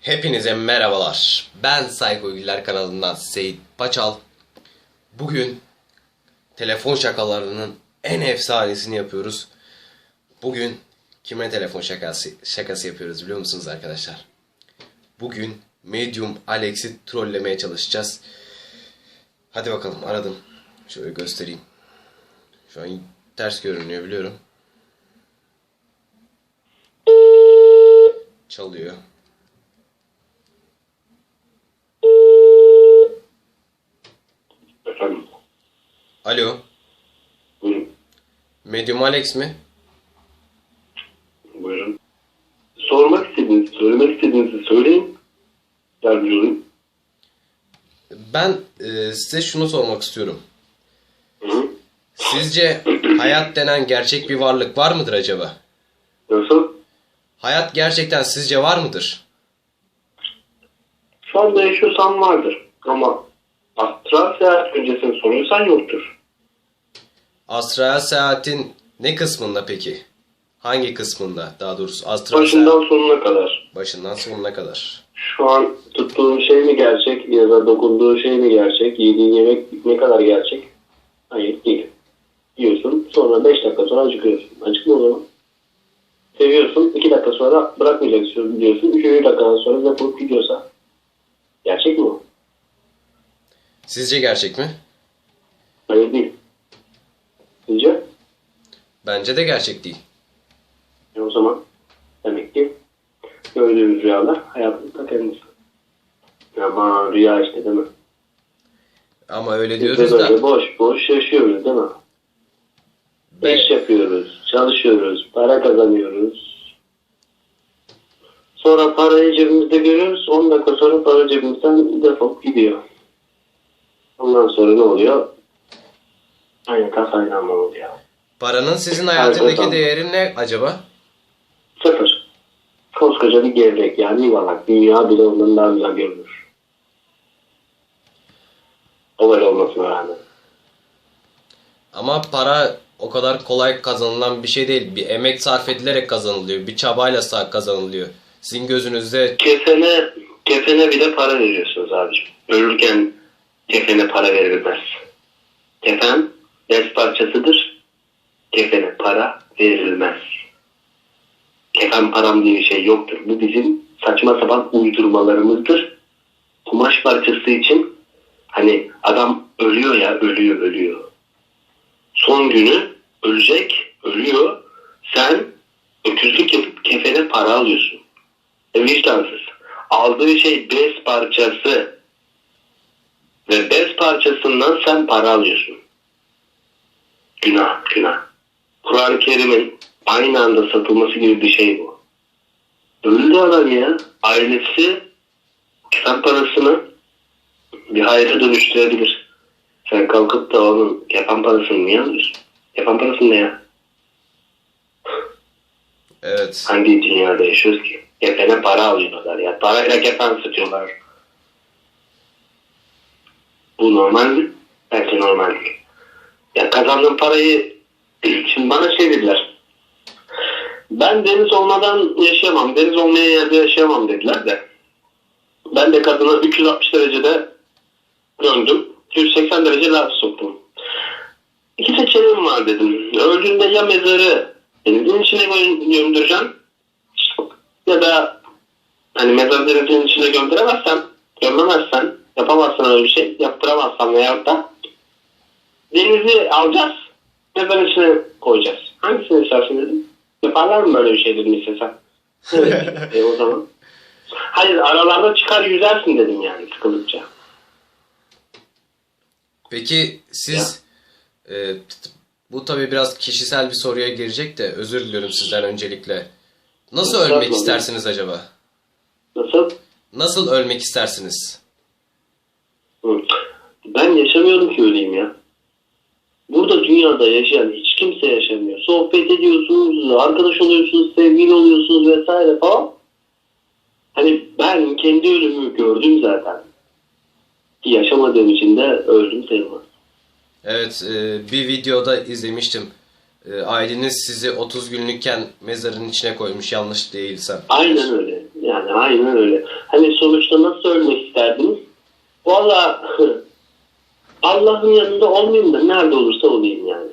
Hepinize merhabalar. Ben Sayko Güller kanalından Seyit Paçal. Bugün telefon şakalarının en efsanesini yapıyoruz. Bugün kime telefon şakası, şakası yapıyoruz biliyor musunuz arkadaşlar? Bugün Medium Alex'i trollemeye çalışacağız. Hadi bakalım aradım. Şöyle göstereyim. Şu an ters görünüyor biliyorum. Çalıyor. Efendim, Alo. buyurun. Medium Alex mi? Buyurun. Sormak istediğinizi, söylemek istediğinizi söyleyin. Yardımcı olayım. Ben e, size şunu sormak istiyorum. Hı? Sizce hayat denen gerçek bir varlık var mıdır acaba? Nasıl? Hayat gerçekten sizce var mıdır? Şu anda yaşıyorsan vardır. Ama astral seyahat öncesini soruyorsan yoktur. Astral seyahatin ne kısmında peki? Hangi kısmında daha doğrusu? Astral Başından seyahat sonuna kadar. başından sonuna kadar. Şu an tuttuğun şey mi gerçek ya da dokunduğu şey mi gerçek? Yediğin yemek ne kadar gerçek? Hayır değil. Yiyorsun sonra 5 dakika sonra acıkıyorsun. Acıkma o zaman. Seviyorsun 2 dakika sonra bırakmayacaksın diyorsun. 3 dakikadan sonra yapılıp gidiyorsa. Gerçek mi o? Sizce gerçek mi? Hayır değil. Sizce? Bence de gerçek değil. E o zaman demek ki gördüğümüz rüyalar hayatın ta kendisi. Ama rüya işte değil mi? Ama öyle Biz diyoruz de böyle da boş boş yaşıyoruz değil mi? Ben- İş yapıyoruz, çalışıyoruz, para kazanıyoruz. Sonra parayı cebimizde görüyoruz, 10 dakika sonra para cebimizden defolup gidiyor. Ondan sonra ne oluyor? Aynı kasayla mı oluyor? paranın sizin hayatındaki Harika. değeri ne acaba? Sıfır. Koskoca bir gevrek yani yuvarlak. Dünya bile ondan daha güzel görünür. O böyle olmasına rağmen. Ama para o kadar kolay kazanılan bir şey değil. Bir emek sarf edilerek kazanılıyor. Bir çabayla kazanılıyor. Sizin gözünüzde Kefene, kefene bile para veriyorsunuz abiciğim. Ölürken kefene para verilmez. Kefen bez parçasıdır. Kefene para verilmez. Kefen param diye bir şey yoktur. Bu bizim saçma sapan uydurmalarımızdır. Kumaş parçası için hani adam ölüyor ya ölüyor ölüyor. Son günü ölecek ölüyor. Sen öküzlük yapıp kefene para alıyorsun. E, vicdansız. Aldığı şey bez parçası. Ve bez parçasından sen para alıyorsun. Günah, günah. Kur'an-ı Kerim'in aynı anda satılması gibi bir şey bu. Öldü adam ya. Ailesi kitap parasını bir hayra dönüştürebilir. Sen kalkıp da onun yapan parasını niye alıyorsun? Yapan parası ne ya? evet Hangi dünyada yaşıyoruz ki? Kefene para alıyorlar ya. Parayla kefen satıyorlar. Bu normal mi? Bence normal değil. Ya kazandığım parayı şimdi bana şey dediler. Ben deniz olmadan yaşayamam. Deniz olmayan yerde yaşayamam dediler de. Ben de kadına 360 derecede döndüm. 180 derece laf soktum. İki seçeneğim var dedim. Öldüğünde ya mezarı denizin içine gö- gömdüreceğim ya da hani mezarı denizin içine gömdüremezsen, gömemezsen, yapamazsan öyle bir şey, yaptıramazsan veya da denizi alacağız, mezarın içine koyacağız. Hangisini istersin dedim. Yaparlar mı böyle bir şey dedim istesem. Evet. e, o zaman. Hayır aralarda çıkar yüzersin dedim yani sıkıldıkça. Peki siz e, bu tabii biraz kişisel bir soruya girecek de özür diliyorum sizden öncelikle. Nasıl Estağfurullah. ölmek istersiniz acaba? Nasıl? Nasıl ölmek istersiniz? Hı. Ben yaşamıyorum ki öleyim ya. Burada dünyada yaşayan hiç kimse yaşamıyor. Sohbet ediyorsunuz, arkadaş oluyorsunuz, sevgili oluyorsunuz vesaire falan. Hani ben kendi ölümümü gördüm zaten. Yaşamadığım için de öldüm sayılmaz. Evet e, bir videoda izlemiştim. e, aileniz sizi 30 günlükken mezarın içine koymuş yanlış değilsem. Aynen öyle. Yani aynen öyle. Hani sonuçta nasıl ölmek isterdiniz? Valla Allah'ın yanında olmayayım da nerede olursa olayım yani.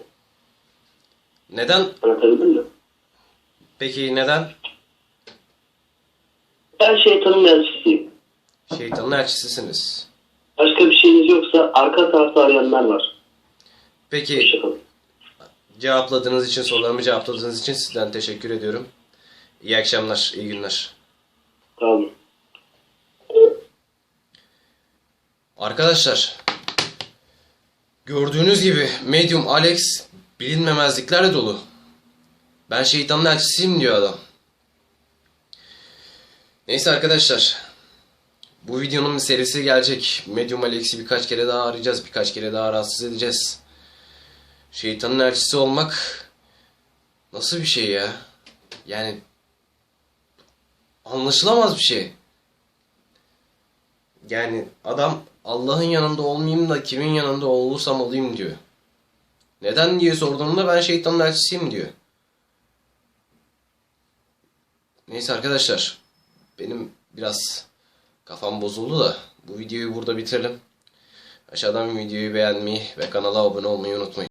Neden? Anlatabildim mi? Peki neden? Ben şeytanın elçisiyim. Şeytanın elçisisiniz. Başka bir şeyiniz yoksa arka tarafta arayanlar var. Peki Hoşçakalın. cevapladığınız için, sorularımı cevapladığınız için sizden teşekkür ediyorum. İyi akşamlar, iyi günler. Tamam. Arkadaşlar, gördüğünüz gibi Medium Alex bilinmemezliklerle dolu. Ben şeytanın elçisiyim diyor adam. Neyse arkadaşlar, bu videonun bir serisi gelecek. Medium Alex'i birkaç kere daha arayacağız, birkaç kere daha rahatsız edeceğiz. Şeytanın elçisi olmak nasıl bir şey ya? Yani anlaşılamaz bir şey. Yani adam Allah'ın yanında olmayayım da kimin yanında olursam olayım diyor. Neden diye sorduğumda ben şeytanın elçisiyim diyor. Neyse arkadaşlar. Benim biraz kafam bozuldu da bu videoyu burada bitirelim. Aşağıdan videoyu beğenmeyi ve kanala abone olmayı unutmayın.